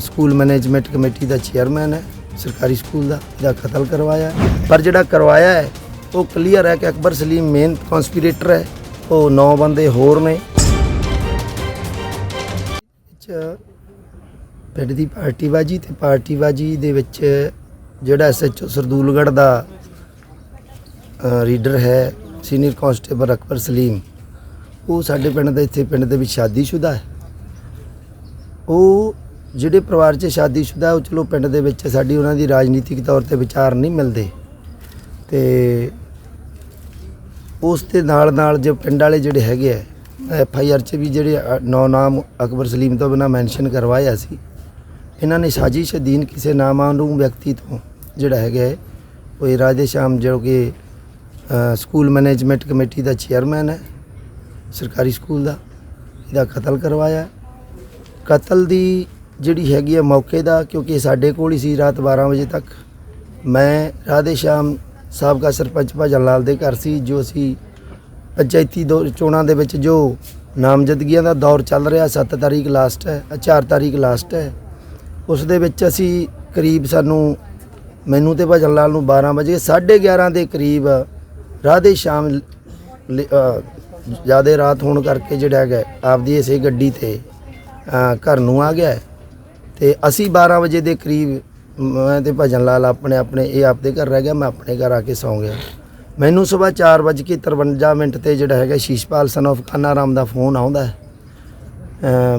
School management committee ਦਾ chairman ਹੈ, ਸਰਕਾਰੀ ਸਕੂਲ ਦਾ ਇਹਦਾ ਕਤਲ ਕਰਵਾਇਆ ਪਰ ਜਿਹੜਾ ਕਰਵਾਇਆ ਹੈ, ਉਹ ਕਲੀਅਰ ਹੈ ਕਿ ਅਕਬਰ ਸਲੀਮ ਮੇਨ ਕਨਸਪੀਰੇਟਰ ਹੈ। ਉਹ ਨੌ ਬੰਦੇ ਹੋਰ ਨੇ। ਪਿੰਡ ਦੀ ਪਾਰਟੀਬਾਜੀ ਤੇ ਪਾਰਟੀਬਾਜੀ ਦੇ ਵਿੱਚ ਜਿਹੜਾ ਐਸਐਚਓ ਸਰਦੂਲਗੜ੍ਹ ਦਾ ਰੀਡਰ ਹੈ ਸੀਨੀਅਰ ਕਾਂਸਟੇਬਲ ਅਕਬਰ ਸਲੀਮ। ਉਹ ਸਾਡੇ ਪਿੰਡ ਦੇ, ਇੱਥੇ ਪਿੰਡ ਦੇ ਵਿੱਚ ਸ਼ਾਦੀशुदा ਹੈ। ਉਹ ਜਿਹੜੇ ਪਰਿਵਾਰ 'ਚ ਸ਼ਾਦੀशुदा ਉਹ ਚਲੋ ਪਿੰਡ ਦੇ ਵਿੱਚ ਸਾਡੀ ਉਹਨਾਂ ਦੀ ਰਾਜਨੀਤਿਕ ਤੌਰ ਤੇ ਵਿਚਾਰ ਨਹੀਂ ਮਿਲਦੇ। ਤੇ ਉਸ ਦੇ ਨਾਲ ਨਾਲ ਜੋ ਪਿੰਡ ਵਾਲੇ ਜਿਹੜੇ ਹੈਗੇ ਆ ਐਫ ਆਈ ਆਰ 'ਚ ਵੀ ਜਿਹੜੇ ਨੌ ਨਾਮ ਅਕਬਰ ਸਲੀਮ ਤੋਂ ਬਿਨਾਂ ਮੈਂਸ਼ਨ ਕਰਵਾਇਆ ਸੀ। ਇਹਨਾਂ ਨੇ ਸਾਜ਼ਿਸ਼ ਅਧੀਨ ਕਿਸੇ ਨਾਮਾਲੂਮ ਵਿਅਕਤੀ ਤੋਂ ਜਿਹੜਾ ਹੈਗਾ ਹੈ, ਉਹ ਇਹ ਰਾਧੇ ਸ਼ਾਮ ਜੋ ਕਿ ਸਕੂਲ ਮੈਨੇਜਮੈਂਟ ਕਮੇਟੀ ਦਾ ਚੇਅਰਮੈਨ ਹੈ ਸਰਕਾਰੀ ਸਕੂਲ ਦਾ ਇਹਦਾ ਕਤਲ ਕਰਵਾਇਆ। ਕਤਲ ਦੀ ਜਿਹੜੀ ਹੈਗੀ ਹੈ ਮੌਕੇ ਦਾ, ਕਿਉਂਕਿ ਸਾਡੇ ਕੋਲ ਹੀ ਸੀ ਰਾਤ 12 ਵਜੇ ਤੱਕ। ਮੈਂ ਰਾਧੇ ਸ਼ਾਮ ਸਾਬਕਾ ਸਰਪੰਚ ਭਜਨ ਲਾਲ ਦੇ ਘਰ ਸੀ, ਜੋ ਅਸੀਂ ਪੰਚਾਇਤੀ ਦੋ ਚੋਣਾਂ ਦੇ ਵਿੱਚ ਜੋ ਨਾਮਜ਼ਦਗੀਆਂ ਦਾ ਦੌਰ ਚੱਲ ਰਿਹਾ 7 ਤਾਰੀਖ ਲਾਸਟ ਹੈ 4 ਤਾਰੀਖ ਲਾਸਟ ਹੈ। ਉਸ ਦੇ ਵਿੱਚ ਅਸੀਂ ਕਰੀਬ ਸਾਨੂੰ, ਮੈਨੂੰ ਤੇ ਭਜਨ ਲਾਲ ਨੂੰ 12 ਵਜੇ 11:30 ਦੇ ਕਰੀਬ ਰਾਧੇ ਸ਼ਾਮ ਜ਼ਿਆਦਾ ਰਾਤ ਹੋਣ ਕਰਕੇ ਜਿਹੜਾ ਹੈਗਾ, ਆਪਦੀ ਇਸੇ ਗੱਡੀ ਤੇ ਘਰ ਨੂੰ ਆ ਗਿਆ ਤੇ ਅਸੀਂ 12 ਵਜੇ ਦੇ ਕਰੀਬ ਮੈਂ ਤੇ ਭਜਨ ਲਾਲ ਆਪਣੇ ਆਪਣੇ, ਇਹ ਆਪਦੇ ਘਰ ਰਹਿ ਗਿਆ, ਮੈਂ ਆਪਣੇ ਘਰ ਆ ਕੇ ਸੌਂ ਗਿਆ। ਮੈਨੂੰ ਸਵੇਰ 4:53 ਮਿੰਟ ਤੇ ਜਿਹੜਾ ਹੈਗਾ ਸ਼ੀਸ਼ਪਾਲ ਸਨ of ਕਾਨਾ ਰਾਮ ਦਾ ਫੋਨ ਆਉਂਦਾ ਹੈ।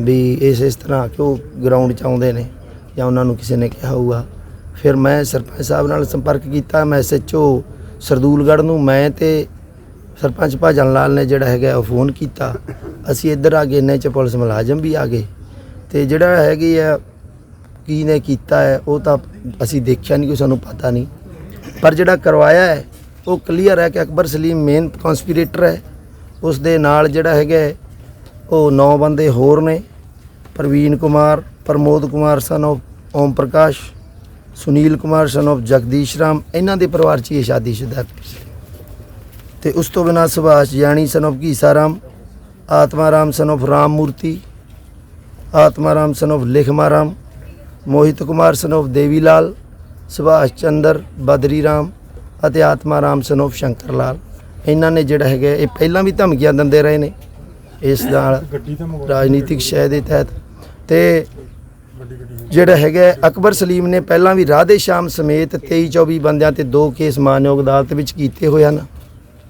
ਵੀ ਇਸ ਇਸ ਤਰ੍ਹਾਂ ਕਿ ਉਹ ਗਰਾਊਂਡ 'ਚ ਆਉਂਦੇ ਨੇ ਜਾਂ ਉਹਨਾਂ ਨੂੰ ਕਿਸੇ ਨੇ ਕਿਹਾ ਹੋਊਗਾ। ਫਿਰ ਮੈਂ ਸਰਪੰਚ ਸਾਹਿਬ ਨਾਲ ਸੰਪਰਕ ਕੀਤਾ, ਮੈਂ ਐਸਐਚਓ ਸਰਦੂਲਗੜ੍ਹ ਨੂੰ, ਮੈਂ ਤੇ ਸਰਪੰਚ ਭਜਨ ਲਾਲ ਨੇ ਜਿਹੜਾ ਹੈਗਾ ਉਹ ਫੋਨ ਕੀਤਾ। ਅਸੀਂ ਇੱਧਰ ਆ ਗਏ, ਇੰਨੇ ਚ ਪੁਲਿਸ ਮੁਲਾਜ਼ਮ ਵੀ ਆ ਗਏ। ਤੇ ਜਿਹੜਾ ਹੈਗੀ ਆ ਕੀ ਨੇ ਕੀਤਾ ਹੈ, ਉਹ ਤਾਂ ਅਸੀਂ ਦੇਖਿਆ ਨਹੀਂ, ਕੋਈ ਸਾਨੂੰ ਪਤਾ ਨਹੀਂ। ਪਰ ਜਿਹੜਾ ਕਰਵਾਇਆ ਹੈ, ਉਹ ਕਲੀਅਰ ਹੈ ਕਿ ਅਕਬਰ ਸਲੀਮ ਮੇਨ ਕਨਸਪੀਰੇਟਰ ਹੈ। ਉਸ ਦੇ ਨਾਲ ਜਿਹੜਾ ਹੈਗਾ ਉਹ ਨੌ ਬੰਦੇ ਹੋਰ ਨੇ। ਪ੍ਰਵੀਨ ਕੁਮਾਰ, ਪ੍ਰਮੋਦ ਕੁਮਾਰ ਸਨ of Om Prakash, Sunil Kumar son of Jagdish Ram, ਇਹਨਾਂ ਦੇ ਪਰਿਵਾਰ 'ਚ ਹੀ ਇਹ ਸ਼ਾਦੀशुदा ਹੈ ਤੇ ਉਸ ਤੋਂ ਬਿਨਾਂ ਸੁਭਾਸ਼ ਜਾਨੀ ਸਨ of ਘੀਸਾ ਰਾਮ, ਆਤਮਾ ਰਾਮ ਸਨ of Ram Murti, Atma Ram son of ਲਿਖਮਾ Ram Mohit Kumar son of ਦੇਵੀ ਲਾਲ ਸੁਭਾਸ਼ ਚੰਦਰ ਬਦਰੀ ਰਾਮ ਅਤੇ ਆਤਮਾ ਰਾਮ ਸਨ of ਸ਼ੰਕਰ ਲਾਲ ਇਹਨਾਂ ਨੇ ਜਿਹੜਾ ਹੈਗਾ ਇਹ ਪਹਿਲਾਂ ਵੀ ਧਮਕੀਆਂ ਦਿੰਦੇ ਰਹੇ ਨੇ। ਇਸ ਨਾਲ ਰਾਜਨੀਤਿਕ ਸ਼ੈ ਦੇ ਤਹਿਤ। ਤੇ ਜਿਹੜਾ ਹੈਗਾ ਅਕਬਰ ਸਲੀਮ ਨੇ ਪਹਿਲਾਂ ਵੀ ਰਾਧੇ ਸ਼ਾਮ ਸਮੇਤ 23 24 ਬੰਦਿਆਂ ਤੇ ਦੋ ਕੇਸ ਮਾਨਯੋਗ ਅਦਾਲਤ ਵਿੱਚ ਕੀਤੇ ਹੋਏ ਹਨ।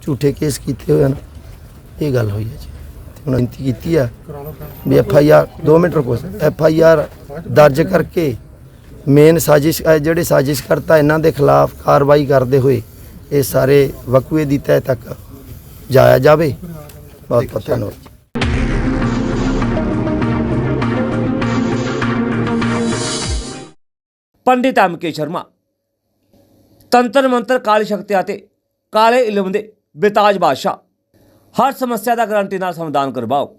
ਝੂਠੇ ਕੇਸ ਕੀਤੇ ਹੋਏ ਹਨ। ਇਹ ਗੱਲ ਹੋਈ ਹੈ ਜੀ। ਤੇ ਹੁਣ ਬੇਨਤੀ ਕੀਤੀ ਆ ਵੀ ਐਫ ਆਈ ਆਰ 2 ਮਿੰਟ ਰੁਕੋ ਐਫ ਆਈ ਆਰ ਦਰਜ ਕਰਕੇ ਮੇਨ ਸਾਜ਼ਿਸ਼ ਜਿਹੜੇ ਸਾਜ਼ਿਸ਼ ਕਰਤਾ ਇਹਨਾਂ ਦੇ ਖਿਲਾਫ ਕਾਰਵਾਈ ਕਰਦੇ ਹੋਏ ਇਹ ਸਾਰੇ ਵਕੂਏ ਦੀ ਤਹਿ ਤੱਕ ਜਾਇਆ ਜਾਵੇ। ਬਹੁਤ ਬਹੁਤ ਧੰਨਵਾਦ। ਪੰਡਿਤ ਐਮਕੇ ਸ਼ਰਮਾ ਤੰਤਰ ਮੰਤਰ ਕਾਲੀ ਸ਼ਕਤੀਆਂ ਤੇ ਕਾਲੇ ਇਲਮ ਦੇ ਬੇਤਾਜ ਬਾਦਸ਼ਾਹ ਹਰ ਸਮੱਸਿਆ ਦਾ ਗਾਰੰਟੀ ਨਾਲ ਸਮਾਧਾਨ ਕਰਵਾਓ।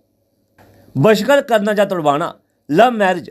ਬਸ਼ਕਰ ਕਰਨਾ ਜਾਂ ਤੁੜਵਾਣਾ ਲਵ ਮੈਰਿਜ